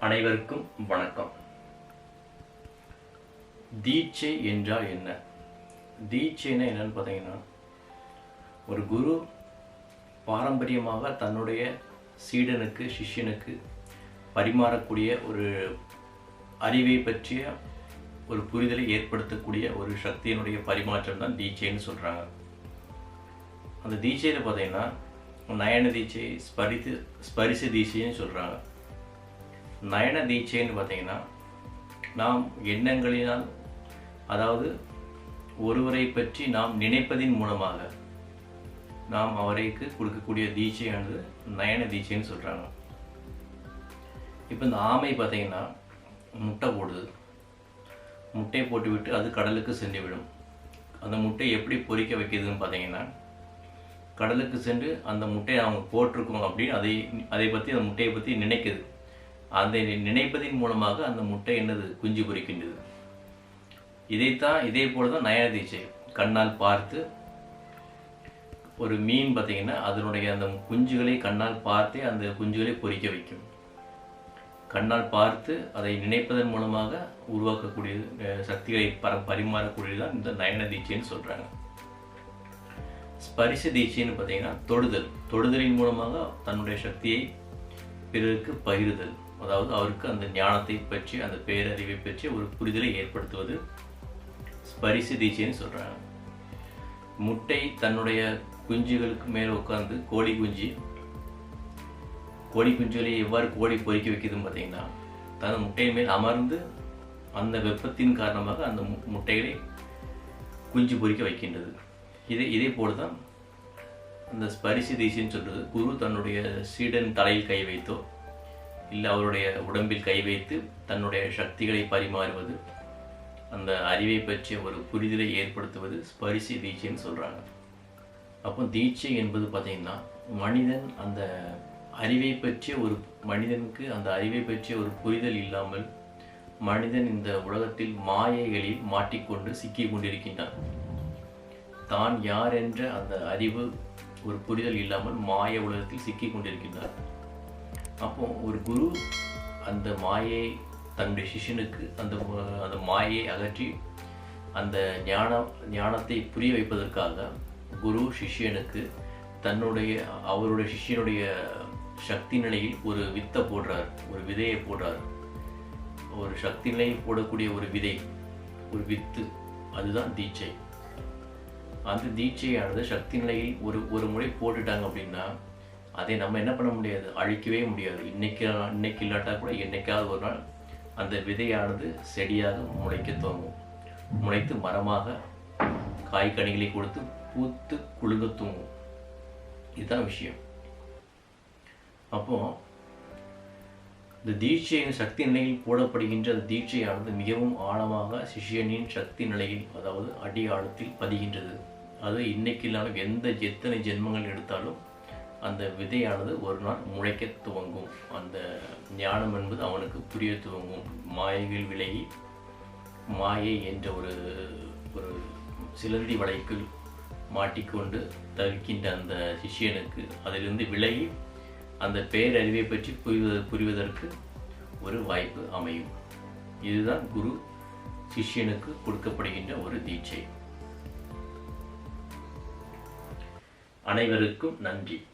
அனைவருக்கும் வணக்கம். தீட்சை என்றால் என்ன? தீட்சைனா என்னன்னு பார்த்தீங்கன்னா ஒரு குரு பாரம்பரியமாக தன்னுடைய சீடனுக்கு சிஷ்யனுக்கு பரிமாறக்கூடிய ஒரு அறிவை பற்றிய ஒரு புரிதலை ஏற்படுத்தக்கூடிய ஒரு சக்தியினுடைய பரிமாற்றம் தான் தீட்சைன்னு சொல்கிறாங்க அந்த தீட்சையில் பார்த்தீங்கன்னா நயன தீட்சை ஸ்பரித்து ஸ்பரிசு தீட்சைன்னு சொல்கிறாங்க நயன தீட்சைன்னு பார்த்தீங்கன்னா நாம் எண்ணங்களினால் அதாவது ஒருவரை பற்றி நாம் நினைப்பதின் மூலமாக நாம் அவரைக்கு கொடுக்கக்கூடிய தீட்சையானது நயன தீட்சைன்னு சொல்கிறாங்க இப்போ இந்த ஆமை பார்த்தீங்கன்னா முட்டை போடுது. முட்டையை போட்டுவிட்டு அது கடலுக்கு சென்று விடும். அந்த முட்டையை எப்படி பொறிக்க வைக்கிறதுன்னு பார்த்தீங்கன்னா கடலுக்கு சென்று அந்த முட்டையை அவங்க போட்டிருக்கோம் அப்படின்னு அதை அதை பற்றி அந்த முட்டையை பற்றி நினைக்குது. அந்த நினைப்பதின் மூலமாக அந்த முட்டை என்னது? குஞ்சு பொரிக்கின்றது இதைத்தான் இதே போல தான் நயன தீட்சை கண்ணால் பார்த்து ஒரு மீன் பார்த்தீங்கன்னா அதனுடைய அந்த குஞ்சுகளை கண்ணால் பார்த்தே அந்த குஞ்சுகளை பொறிக்க வைக்கும். கண்ணால் பார்த்து அதை நினைப்பதன் மூலமாக உருவாக்கக்கூடிய சக்திகளை பர பரிமாறக்கூடியது தான் இந்த நயன தீட்சைன்னு சொல்கிறாங்க ஸ்பரிச தீட்சைன்னு பார்த்தீங்கன்னா தொடுதல். தொடுதலின் மூலமாக தன்னுடைய சக்தியை பிறருக்கு பகிருதல். அதாவது அவருக்கு அந்த ஞானத்தை பற்றி அந்த பேரறிவை பற்றி ஒரு புரிதலை ஏற்படுத்துவது ஸ்பரிசு தீட்சைன்னு சொல்கிறாங்க முட்டை தன்னுடைய குஞ்சுகளுக்கு மேலே உட்கார்ந்து கோழி குஞ்சு கோழி குஞ்சுகளை எவ்வாறு கோழி பொறிக்க வைக்குதுன்னு பார்த்தீங்கன்னா தன் முட்டையின் மேல் அமர்ந்து அந்த வெப்பத்தின் காரணமாக அந்த மு- முட்டைகளை குஞ்சு பொறிக்க வைக்கின்றது. இதே இதே போல தான் அந்த ஸ்பரிசு தீசின்னு சொல்றது குரு தன்னுடைய சீடன் தலையில் கை வைத்தோ இல்லை அவருடைய உடம்பில் கை வைத்து தன்னுடைய சக்திகளை பரிமாறுவது அந்த அறிவை பற்றிய ஒரு புரிதலை ஏற்படுத்துவது ஸ்பரிசி தீட்சைன்னு சொல்கிறாங்க அப்போ தீட்சை என்பது பார்த்தீங்கன்னா மனிதன் அந்த அறிவை பற்றிய ஒரு மனிதனுக்கு அந்த அறிவை பற்றிய ஒரு புரிதல் இல்லாமல் மனிதன் இந்த உலகத்தில் மாயைகளில் மாட்டிக்கொண்டு சிக்கி கொண்டிருக்கின்றான். தான் யார் என்ற அந்த அறிவு ஒரு புரிதல் இல்லாமல் மாய உலகத்தில் சிக்கி கொண்டிருக்கின்றார் அப்போ ஒரு குரு அந்த மாயை தன்னுடைய சிஷ்யனுக்கு அந்த அந்த மாயை அகற்றி அந்த ஞான ஞானத்தை புரிய வைப்பதற்காக குரு சிஷ்யனுக்கு தன்னுடைய அவருடைய சிஷ்யனுடைய சக்தி நிலையில் ஒரு வித்தை போடுறார் ஒரு விதையை போடுறார். ஒரு சக்தி நிலையில் போடக்கூடிய ஒரு விதை ஒரு வித்து அதுதான் தீட்சை. அந்த தீட்சையானது சக்தி நிலையில் ஒரு ஒரு முறை போட்டுட்டாங்க அப்படின்னா அதை நம்ம என்ன பண்ண முடியாது? அழிக்கவே முடியாது. இன்னைக்கு இன்னைக்கு இல்லாட்டா கூட என்னைக்காவது ஒரு நாள் அந்த விதையானது செடியாக முளைக்க தோங்கும். முளைத்து மரமாக காய் கனிகளை கொடுத்து பூத்து குழுங்க தூங்கும். இதுதான் விஷயம். அப்போ இந்த தீட்சையின் சக்தி நிலையில் போடப்படுகின்ற அந்த தீட்சையானது மிகவும் ஆழமாக சிஷ்யனின் சக்தி நிலையில் அதாவது அடி ஆழத்தில் பதிகின்றது. அது இன்னைக்கு இல்லாமல் எந்த எத்தனை ஜென்மங்கள் எடுத்தாலும் அந்த விதையானது ஒரு நாள் முளைக்க துவங்கும். அந்த ஞானம் என்பது அவனுக்கு புரிய துவங்கும். மாயைகள் விலகி மாயை என்ற ஒரு ஒரு சிலந்தி வலைக்குள் மாட்டிக்கொண்டு தவிக்கின்ற அந்த சிஷ்யனுக்கு அதிலிருந்து விலகி அந்த பேரறிவை பற்றி புரிவது புரிவதற்கு ஒரு வாய்ப்பு அமையும். இதுதான் குரு சிஷ்யனுக்கு கொடுக்கப்படுகின்ற ஒரு தீட்சை. அனைவருக்கும் நன்றி.